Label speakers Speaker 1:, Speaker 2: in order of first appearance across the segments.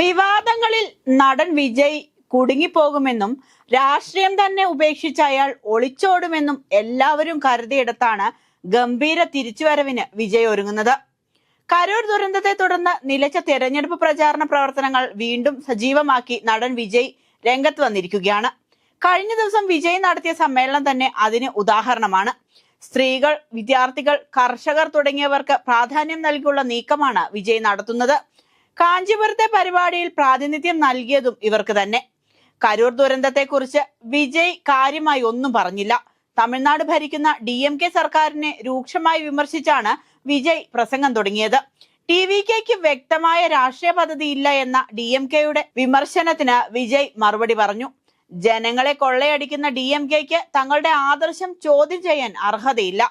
Speaker 1: വിവാദങ്ങളിൽ നടൻ വിജയ് കുടുങ്ങിപ്പോകുമെന്നും രാഷ്ട്രീയം തന്നെ ഉപേക്ഷിച്ച് അയാൾ ഒളിച്ചോടുമെന്നും എല്ലാവരും കരുതിയിടത്താണ് ഗംഭീര തിരിച്ചുവരവിന് വിജയ് ഒരുങ്ങുന്നത്. കരൂർ ദുരന്തത്തെ തുടർന്ന് നിലച്ച തെരഞ്ഞെടുപ്പ് പ്രചാരണ പ്രവർത്തനങ്ങൾ വീണ്ടും സജീവമാക്കി നടൻ വിജയ് രംഗത്ത് വന്നിരിക്കുകയാണ്. കഴിഞ്ഞ ദിവസം വിജയ് നടത്തിയ സമ്മേളനം തന്നെ അതിന് ഉദാഹരണമാണ്. സ്ത്രീകൾ വിദ്യാർത്ഥികൾ കർഷകർ തുടങ്ങിയവർക്ക് പ്രാധാന്യം നൽകിയുള്ള നീക്കമാണ് വിജയ് നടത്തുന്നത്. കാഞ്ചീപുരത്തെ പരിപാടിയിൽ പ്രാതിനിധ്യം നൽകിയതും ഇവർക്ക് തന്നെ. കരൂർ ദുരന്തത്തെക്കുറിച്ച് വിജയ് കാര്യമായി ഒന്നും പറഞ്ഞില്ല. തമിഴ്നാട് ഭരിക്കുന്ന ഡി എം കെ സർക്കാരിനെ രൂക്ഷമായി വിമർശിച്ചാണ് വിജയ് പ്രസംഗം തുടങ്ങിയത്. ടി വി കെക്ക് വ്യക്തമായ രാഷ്ട്രീയ പദ്ധതി ഇല്ല എന്ന ഡി എം കെയുടെ വിമർശനത്തിന് വിജയ് മറുപടി പറഞ്ഞു. ജനങ്ങളെ കൊള്ളയടിക്കുന്ന ഡി എം കെക്ക് തങ്ങളുടെ ആദർശം ചോദ്യം ചെയ്യാൻ അർഹതയില്ല.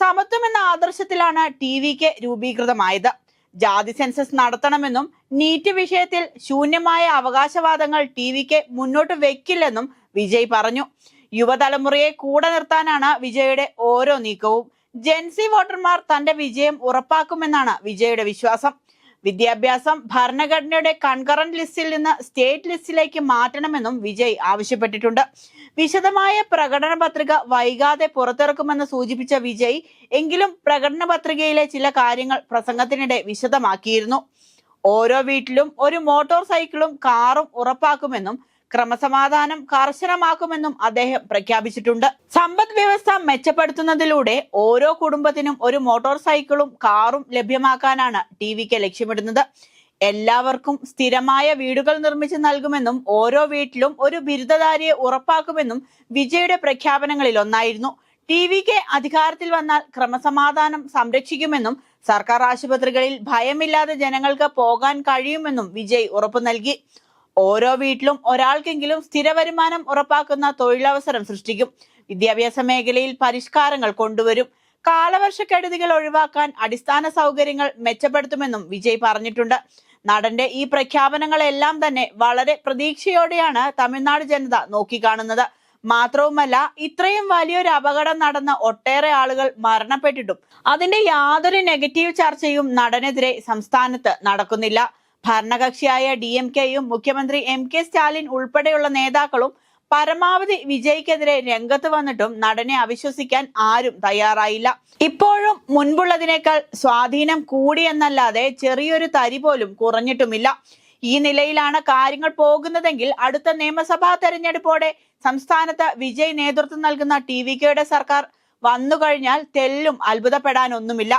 Speaker 1: സമത്വം എന്ന ആദർശത്തിലാണ് ടി വി കെ രൂപീകൃതമായത്. ജാതി സെൻസസ് നടത്തണമെന്നും നീറ്റ് വിഷയത്തിൽ ശൂന്യമായ അവകാശവാദങ്ങൾ ടി വിക്ക് മുന്നോട്ട് വെക്കില്ലെന്നും വിജയ് പറഞ്ഞു. യുവതലമുറയെ കൂടെ നിർത്താനാണ് വിജയുടെ ഓരോ നീക്കവും. ജെൻസി വോട്ടർമാർ തന്റെ വിജയം ഉറപ്പാക്കുമെന്നാണ് വിജയുടെ വിശ്വാസം. വിദ്യാഭ്യാസം ഭരണഘടനയുടെ കൺകറന്റ് ലിസ്റ്റിൽ നിന്ന് സ്റ്റേറ്റ് ലിസ്റ്റിലേക്ക് മാറ്റണമെന്നും വിജയ് ആവശ്യപ്പെട്ടിട്ടുണ്ട്. വിശദമായ പ്രകടന പത്രിക വൈകാതെ പുറത്തിറക്കുമെന്ന് സൂചിപ്പിച്ച വിജയ് എങ്കിലും പ്രകടന പത്രികയിലെ ചില കാര്യങ്ങൾ പ്രസംഗത്തിനിടെ വിശദമാക്കിയിരുന്നു. ഓരോ വീട്ടിലും ഒരു മോട്ടോർ സൈക്കിളും കാറും ഉറപ്പാക്കുമെന്നും ക്രമസമാധാനം കർശനമാക്കുമെന്നും അദ്ദേഹം പ്രഖ്യാപിച്ചിട്ടുണ്ട്. സമ്പദ് വ്യവസ്ഥ മെച്ചപ്പെടുത്തുന്നതിലൂടെ ഓരോ കുടുംബത്തിനും ഒരു മോട്ടോർ സൈക്കിളും കാറും ലഭ്യമാക്കാനാണ് ടി വിക്ക് ലക്ഷ്യമിടുന്നത്. എല്ലാവർക്കും സ്ഥിരമായ വീടുകൾ നിർമ്മിച്ചു നൽകുമെന്നും ഓരോ വീട്ടിലും ഒരു ബിരുദധാരിയെ ഉറപ്പാക്കുമെന്നും വിജയുടെ പ്രഖ്യാപനങ്ങളിൽ ഒന്നായിരുന്നു. ടി വി കെ അധികാരത്തിൽ വന്നാൽ ക്രമസമാധാനം സംരക്ഷിക്കുമെന്നും സർക്കാർ ആശുപത്രികളിൽ ഭയമില്ലാതെ ജനങ്ങൾക്ക് പോകാൻ കഴിയുമെന്നും വിജയ് ഉറപ്പു നൽകി ഓരോ വീട്ടിലും ഒരാൾക്കെങ്കിലും സ്ഥിര വരുമാനം ഉറപ്പാക്കുന്ന തൊഴിലവസരം സൃഷ്ടിക്കും. വിദ്യാഭ്യാസ മേഖലയിൽ പരിഷ്കാരങ്ങൾ കൊണ്ടുവരും. കാലവർഷക്കെടുതികൾ ഒഴിവാക്കാൻ അടിസ്ഥാന സൗകര്യങ്ങൾ മെച്ചപ്പെടുത്തുമെന്നും വിജയ് പറഞ്ഞിട്ടുണ്ട്. നടന്റെ ഈ പ്രഖ്യാപനങ്ങളെല്ലാം തന്നെ വളരെ പ്രതീക്ഷയോടെയാണ് തമിഴ്നാട് ജനത നോക്കിക്കാണുന്നത്. മാത്രവുമല്ല ഇത്രയും വലിയൊരു അപകടം നടന്ന ഒട്ടേറെ ആളുകൾ മരണപ്പെട്ടിട്ടും അതിന്റെ യാതൊരു നെഗറ്റീവ് ചർച്ചയും നടനെതിരെ സംസ്ഥാനത്ത് നടക്കുന്നില്ല. ഭരണകക്ഷിയായ ഡി എം കെയും മുഖ്യമന്ത്രി എം കെ സ്റ്റാലിൻ ഉൾപ്പെടെയുള്ള നേതാക്കളും പരമാവധി വിജയ്ക്കെതിരെ രംഗത്ത് വന്നിട്ടും നടനെ അവിശ്വസിക്കാൻ ആരും തയ്യാറായില്ല. ഇപ്പോഴും മുൻപുള്ളതിനേക്കാൾ സ്വാധീനം കൂടിയെന്നല്ലാതെ ചെറിയൊരു തരി പോലും കുറഞ്ഞിട്ടുമില്ല. ഈ നിലയിലാണ് കാര്യങ്ങൾ പോകുന്നതെങ്കിൽ അടുത്ത നിയമസഭാ തെരഞ്ഞെടുപ്പോടെ സംസ്ഥാനത്ത് വിജയ് നേതൃത്വം നൽകുന്ന ടി വി കെയുടെ സർക്കാർ വന്നു കഴിഞ്ഞാൽ തെല്ലും അത്ഭുതപ്പെടാനൊന്നുമില്ല.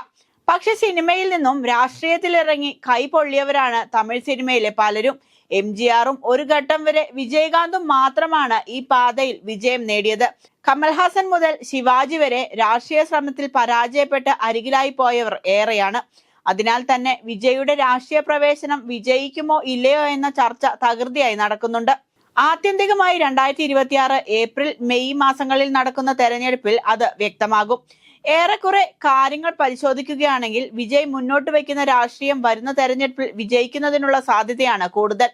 Speaker 1: പക്ഷെ സിനിമയിൽ നിന്നും രാഷ്ട്രീയത്തിൽ ഇറങ്ങി കൈപൊള്ളിയവരാണ് തമിഴ് സിനിമയിലെ പലരും. എം ജി ആറും ഒരു ഘട്ടം വരെ വിജയകാന്തും മാത്രമാണ് ഈ പാതയിൽ വിജയം നേടിയത്. കമൽഹാസൻ മുതൽ ശിവാജി വരെ രാഷ്ട്രീയ ശ്രമത്തിൽ പരാജയപ്പെട്ട് അരികിലായി പോയവർ ഏറെയാണ്. അതിനാൽ തന്നെ വിജയുടെ രാഷ്ട്രീയ പ്രവേശനം വിജയിക്കുമോ ഇല്ലയോ എന്ന ചർച്ച തകൃതിയായി നടക്കുന്നുണ്ട്. ആത്യന്തികമായി രണ്ടായിരത്തി ഇരുപത്തിയാറ് ഏപ്രിൽ മെയ് മാസങ്ങളിൽ നടക്കുന്ന തെരഞ്ഞെടുപ്പിൽ അത് വ്യക്തമാകും. ഏറെക്കുറെ കാര്യങ്ങൾ പരിശോധിക്കുകയാണെങ്കിൽ വിജയ് മുന്നോട്ട് വയ്ക്കുന്ന രാഷ്ട്രീയം വരുന്ന തെരഞ്ഞെടുപ്പിൽ വിജയിക്കുന്നതിനുള്ള സാധ്യതയാണ് കൂടുതൽ.